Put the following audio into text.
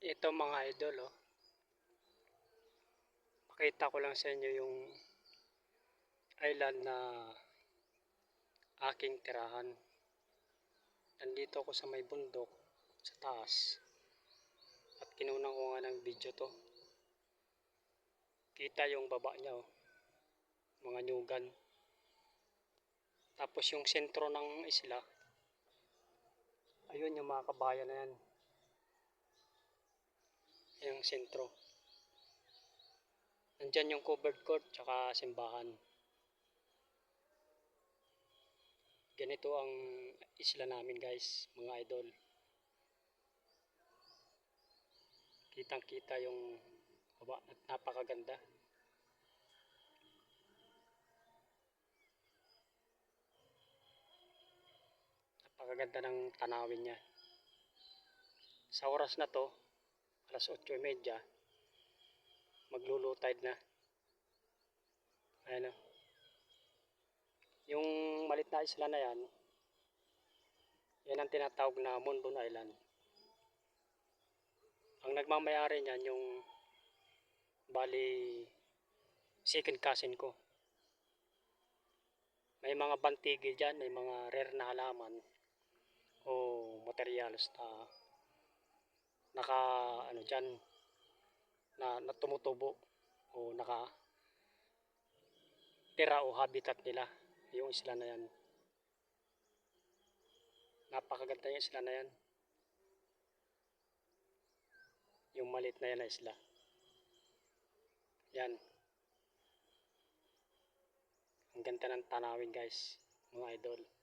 Ito mga idol, oh. Pakita ko lang sa inyo yung island na aking tirahan. Nandito ako sa may bundok, sa taas. At kinunan ko nga ng video to. Kita yung baba niya, oh. Mga nyugan. Tapos yung sentro ng isla, ayun yung mga kabayan na yan. Yung sentro. Nandyan yung covered court tsaka simbahan. Ganito ang isla namin guys, mga idol. Kitang kita yung baba at napakaganda. Napakaganda ng tanawin niya. Sa oras na to, alas 8.30, maglulutide na. Ayan o. Yung malit na isla na yan, yan ang tinatawag na Mondon Island. Ang nagmamayari niyan yung bali second cousin ko. May mga bantigil dyan, may mga rare na halaman o materials na naka ano dyan na, na tumutubo o naka tira o habitat nila yung isla na yan. Napakaganda yung isla na yan. Yung malit na yan na isla. Yan. Ang ganda ng tanawin guys mga idol